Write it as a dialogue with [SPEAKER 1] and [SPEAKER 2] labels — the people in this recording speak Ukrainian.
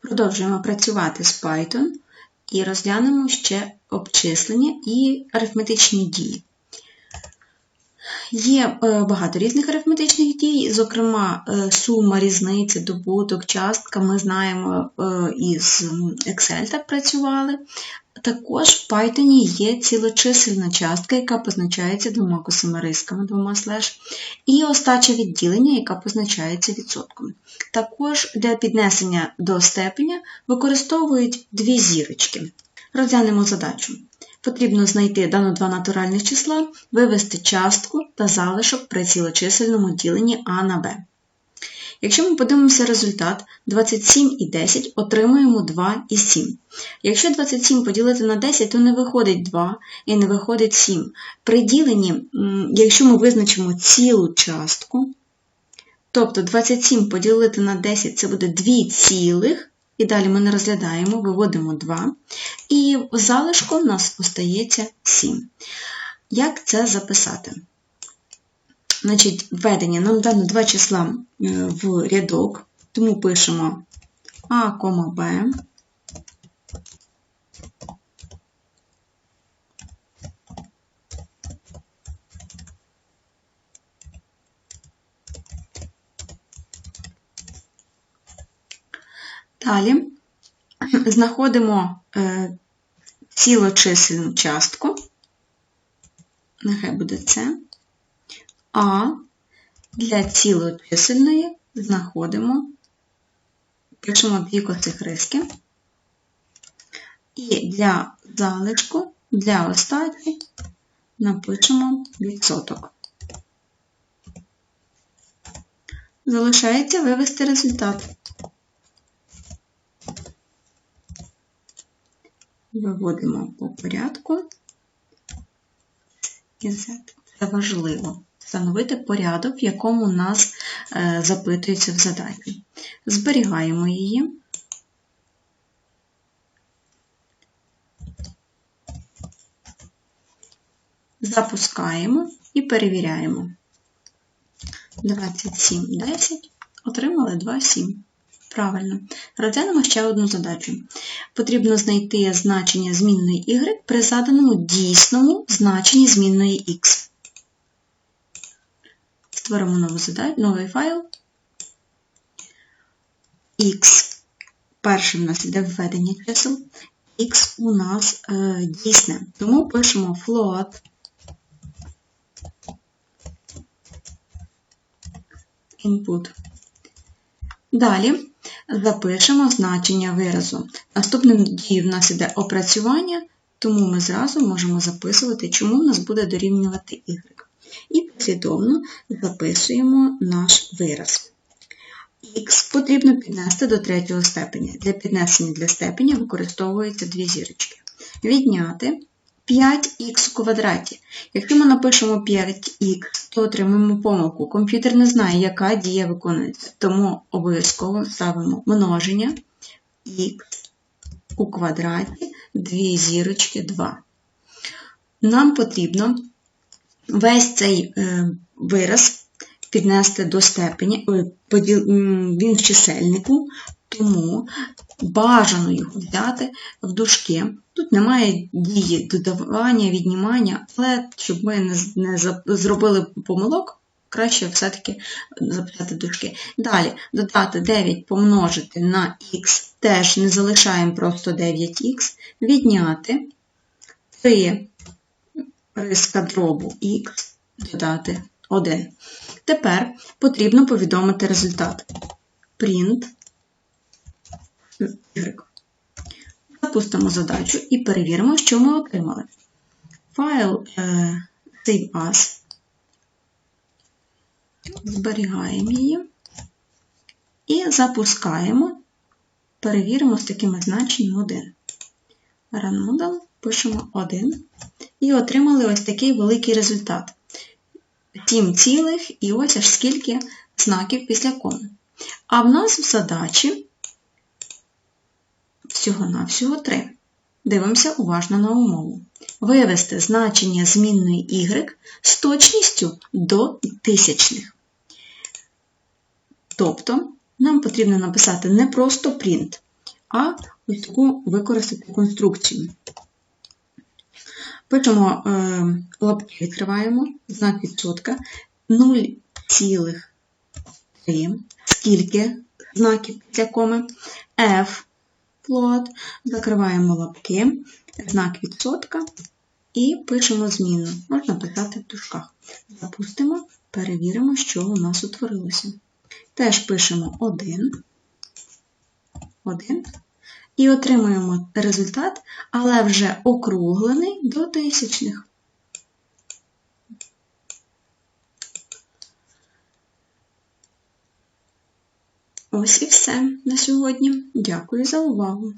[SPEAKER 1] Продовжуємо працювати з Python і розглянемо ще обчислення і арифметичні дії. Є е, багато різних арифметичних дій, зокрема, е, сума, різниця, добуток, частка, ми знаємо е, із Excel так працювали. Також в Python є цілочисельна частка, яка позначається двома косимирисками, двома слеш, і остача відділення, яка позначається відсотками. Також для піднесення до степеня використовують дві зірочки. Розглянемо задачу. Потрібно знайти дану два натуральних числа, вивести частку та залишок при цілочисельному діленні А на Б. Якщо ми подивимося результат 27 і 10, отримуємо 2 і 7. Якщо 27 поділити на 10, то не виходить 2 і не виходить 7. При діленні, якщо ми визначимо цілу частку, тобто 27 поділити на 10 це буде 2 цілих, і далі ми не розглядаємо, виводимо 2. І в залишку у нас остається 7. Як це записати? Значить, введення нам дано два числа е, в рядок, тому пишемо А, Б. Далі. Знаходимо е, цілочисельну частку, нехай буде це, а для цілочисельної знаходимо, пишемо дві косих риски, і для залишку, для остатки напишемо відсоток. Залишається вивести результат. Виводимо по порядку і. Це важливо. Встановити порядок, в якому нас е, запитується в задачі. Зберігаємо її. Запускаємо і перевіряємо. 27, 10, отримали 2,7. Правильно. Розглянемо ще одну задачу. Потрібно знайти значення змінної y при заданому дійсному значенні змінної x. Створимо нову задачу, новий файл. X. Першим у нас йде введення чисел. X у нас е, дійсне. Тому пишемо float. Input. Далі запишемо значення виразу. Наступним дією в нас іде опрацювання, тому ми зразу можемо записувати, чому в нас буде дорівнювати y. І послідовно записуємо наш вираз. Х потрібно піднести до третього степеня. Для піднесення для степеня використовуються дві зірочки. Відняти 5х у квадраті. Якщо ми напишемо 5х, то отримаємо помилку. Комп'ютер не знає, яка дія виконується, тому обов'язково ставимо множення х у квадраті 2 зірочки 2. Нам потрібно весь цей е, вираз піднести до степені, він в чисельнику, тому бажано його взяти в дужки. Тут немає дії додавання, віднімання, але щоб ми не зробили помилок, краще все-таки записати дужки. Далі, додати 9 помножити на х, теж не залишаємо просто 9х, відняти 3 риска дробу х, додати 1. Тепер потрібно повідомити результат. Print y. Запустимо задачу і перевіримо, що ми отримали. Файл е, Save As. Зберігаємо її і запускаємо, перевіримо з такими значеннями 1. Run Model, пишемо 1 і отримали ось такий великий результат. 7 цілих і ось аж скільки знаків після коми. А в нас в задачі всього-навсього 3. Дивимося уважно на умову. Вивести значення змінної y з точністю до тисячних. Тобто, нам потрібно написати не просто print, а ось таку використати конструкцію. Пишемо е, лапки відкриваємо, знак відсотка 0,3, скільки знаків після коми, F плод, закриваємо лапки, знак відсотка і пишемо зміну. Можна писати в дужках. Запустимо, перевіримо, що у нас утворилося. Теж пишемо 1, 1 і отримуємо результат, але вже округлений до тисячних. Ось і все на сьогодні. Дякую за увагу!